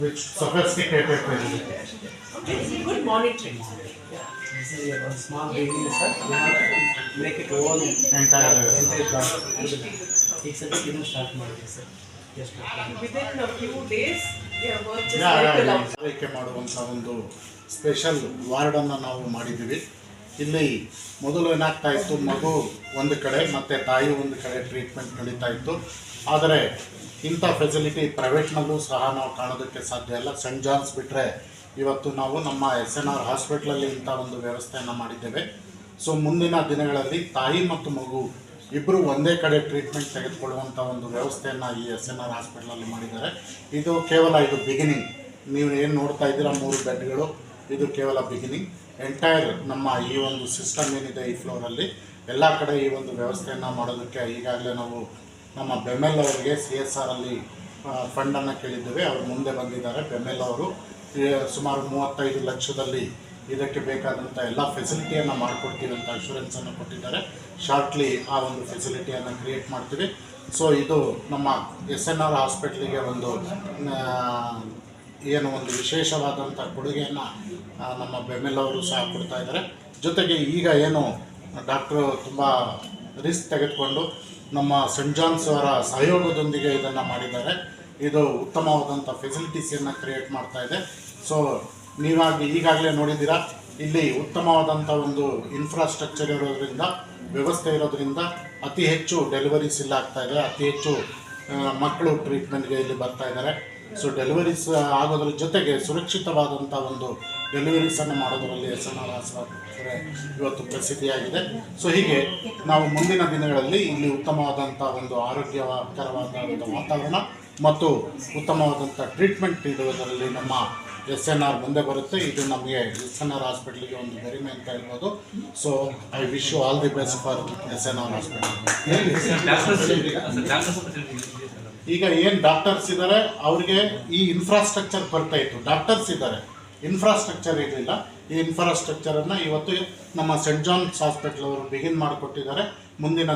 with sophisticated prejudice. Okay, good monitoring. Yeah. is a one small baby, sir. We have to make it all Entire. entire plant. It's ಸದ್ಯಕ್ಕೆ ಇನ್ನೂ start ಮಾಡಿದೆ sir ಎಷ್ಟು Within a few days, their work is Yeah, like a yeah, ಮಾಡುವಂಥ ಒಂದು special ವಾರ್ಡನ್ನು ನಾವು ಮಾಡಿದ್ದೀವಿ ಇಲ್ಲಿ ಮೊದಲು ಏನಾಗ್ತಾ ಇತ್ತು, ಮಗು ಒಂದು ಕಡೆ, ಮತ್ತು ತಾಯಿ ಒಂದು ಕಡೆ ಟ್ರೀಟ್ಮೆಂಟ್ ನಡೀತಾ ಇತ್ತು. ಆದರೆ ಇಂಥ ಫೆಸಿಲಿಟಿ ಪ್ರೈವೇಟ್ನಲ್ಲೂ ಸಹ ನಾವು ಕಾಣೋದಕ್ಕೆ ಸಾಧ್ಯ ಇಲ್ಲ. ಸೆಂಟ್ ಜಾನ್ಸ್ ಬಿಟ್ಟರೆ ಇವತ್ತು ನಾವು ನಮ್ಮ ಎಸ್ ಎನ್ ಆರ್ ಹಾಸ್ಪಿಟ್ಲಲ್ಲಿ ಇಂಥ ಒಂದು ವ್ಯವಸ್ಥೆಯನ್ನು ಮಾಡಿದ್ದೇವೆ. ಸೊ ಮುಂದಿನ ದಿನಗಳಲ್ಲಿ ತಾಯಿ ಮತ್ತು ಮಗು ಇಬ್ಬರು ಒಂದೇ ಕಡೆ ಟ್ರೀಟ್ಮೆಂಟ್ ತೆಗೆದುಕೊಳ್ಳುವಂಥ ಒಂದು ವ್ಯವಸ್ಥೆಯನ್ನು ಈ ಎಸ್ ಎನ್ ಆರ್ ಹಾಸ್ಪಿಟ್ಲಲ್ಲಿ ಮಾಡಿದ್ದಾರೆ. ಇದು ಕೇವಲ ಇದು ಬಿಗಿನಿಂಗ್ ನೀವು ಏನು ನೋಡ್ತಾ ಇದ್ದೀರಾ, ಮೂರು ಬೆಡ್ಗಳು. ಇದು ಕೇವಲ ಬಿಗಿನಿಂಗ್ ಎಂಟೈರ್ ನಮ್ಮ ಈ ಒಂದು ಸಿಸ್ಟಮ್ ಏನಿದೆ ಈ ಫ್ಲೋರಲ್ಲಿ ಎಲ್ಲ ಕಡೆ ಈ ಒಂದು ವ್ಯವಸ್ಥೆಯನ್ನು ಮಾಡೋದಕ್ಕೆ ಈಗಾಗಲೇ ನಾವು ನಮ್ಮ ಬೆಮೆಲ್ ಅವರಿಗೆ ಸಿ ಎಸ್ ಆರ್ ಅಲ್ಲಿ ಫಂಡನ್ನು ಕೇಳಿದ್ದೇವೆ. ಅವರು ಮುಂದೆ ಬಂದಿದ್ದಾರೆ. ಬೆಮೆಲ್ ಅವರು ಸುಮಾರು ಮೂವತ್ತೈದು ಲಕ್ಷದಲ್ಲಿ ಇದಕ್ಕೆ ಬೇಕಾದಂಥ ಎಲ್ಲ ಫೆಸಿಲಿಟಿಯನ್ನು ಮಾಡಿಕೊಡ್ತೀವಿ ಅಂತ ಅಶ್ಯೂರೆನ್ಸನ್ನು ಕೊಟ್ಟಿದ್ದಾರೆ. ಶಾರ್ಟ್ಲಿ ಆ ಒಂದು ಫೆಸಿಲಿಟಿಯನ್ನು ಕ್ರಿಯೇಟ್ ಮಾಡ್ತೀವಿ. ಸೊ ಇದು ನಮ್ಮ ಎಸ್ ಎನ್ ಆರ್ ಹಾಸ್ಪಿಟ್ಲಿಗೆ ಒಂದು ಏನು ಒಂದು ವಿಶೇಷವಾದಂಥ ಕೊಡುಗೆಯನ್ನು ನಮ್ಮ ಬೆಮ್ಮೆಲ್ಲವರು ಸಹ ಕೊಡ್ತಾ ಇದ್ದಾರೆ. ಜೊತೆಗೆ ಈಗ ಏನು ಡಾಕ್ಟ್ರು ತುಂಬ ರಿಸ್ಕ್ ತೆಗೆದುಕೊಂಡು ನಮ್ಮ ಸೆಂಟ್ ಅವರ ಸಹಯೋಗದೊಂದಿಗೆ ಇದನ್ನು ಮಾಡಿದ್ದಾರೆ. ಇದು ಉತ್ತಮವಾದಂಥ ಫೆಸಿಲಿಟೀಸನ್ನು ಕ್ರಿಯೇಟ್ ಮಾಡ್ತಾ ಇದೆ. ಸೊ ನೀವಾಗಿ ಈಗಾಗಲೇ ನೋಡಿದ್ದೀರಾ, ಇಲ್ಲಿ ಉತ್ತಮವಾದಂಥ ಒಂದು ಇನ್ಫ್ರಾಸ್ಟ್ರಕ್ಚರ್ ಇರೋದ್ರಿಂದ, ವ್ಯವಸ್ಥೆ ಇರೋದ್ರಿಂದ ಅತಿ ಹೆಚ್ಚು ಡೆಲಿವರೀಸ್ ಇಲ್ಲ ಆಗ್ತಾ ಇದೆ. ಅತಿ ಹೆಚ್ಚು ಮಕ್ಕಳು ಟ್ರೀಟ್ಮೆಂಟ್ಗೆ ಇಲ್ಲಿ ಬರ್ತಾ ಇದ್ದಾರೆ. ಸೊ ಡೆಲಿವರೀಸ್ ಆಗೋದ್ರ ಜೊತೆಗೆ ಸುರಕ್ಷಿತವಾದಂಥ ಒಂದು ಡೆಲಿವರೀಸನ್ನು ಮಾಡೋದರಲ್ಲಿ ಎಸ್ ಎನ್ ಆರ್ ಆಸ್ಪತ್ರೆ ಇವತ್ತು ಪ್ರಸಿದ್ಧಿಯಾಗಿದೆ. ಸೊ ಹೀಗೆ ನಾವು ಮುಂದಿನ ದಿನಗಳಲ್ಲಿ ಇಲ್ಲಿ ಉತ್ತಮವಾದಂಥ ಒಂದು ಆರೋಗ್ಯಕರವಾದ ಒಂದು ವಾತಾವರಣ ಮತ್ತು ಉತ್ತಮವಾದಂಥ ಟ್ರೀಟ್ಮೆಂಟ್ ನೀಡುವುದರಲ್ಲಿ ನಮ್ಮ ಎಸ್ ಎನ್ ಆರ್ ಮುಂದೆ ಬರುತ್ತೆ. ಇದು ನಮಗೆ ಎಸ್ ಎನ್ ಆರ್ ಹಾಸ್ಪಿಟ್ಲಿಗೆ ಒಂದು ಗರಿಮೆ ಅಂತ ಹೇಳ್ಬೋದು. So I wish you all the best for S N R hospital ಈಗ ಏನು ಡಾಕ್ಟರ್ಸ್ ಇದ್ದಾರೆ ಅವ್ರಿಗೆ ಈ ಇನ್ಫ್ರಾಸ್ಟ್ರಕ್ಚರ್ ಬರ್ತಾ ಇತ್ತು. ಡಾಕ್ಟರ್ಸ್ ಇದ್ದಾರೆ ಇನ್ಫ್ರಾಸ್ಟ್ರಕ್ಚರ್ ಇರಲಿಲ್ಲ. ಈ ಇನ್ಫ್ರಾಸ್ಟ್ರಕ್ಚರನ್ನು ಇವತ್ತು ನಮ್ಮ ಸೆಂಟ್ ಜಾನ್ಸ್ ಹಾಸ್ಪಿಟ್ಲ್ ಅವರು ಬಿಗಿನ್ ಮಾಡಿಕೊಟ್ಟಿದ್ದಾರೆ. ಮುಂದಿನ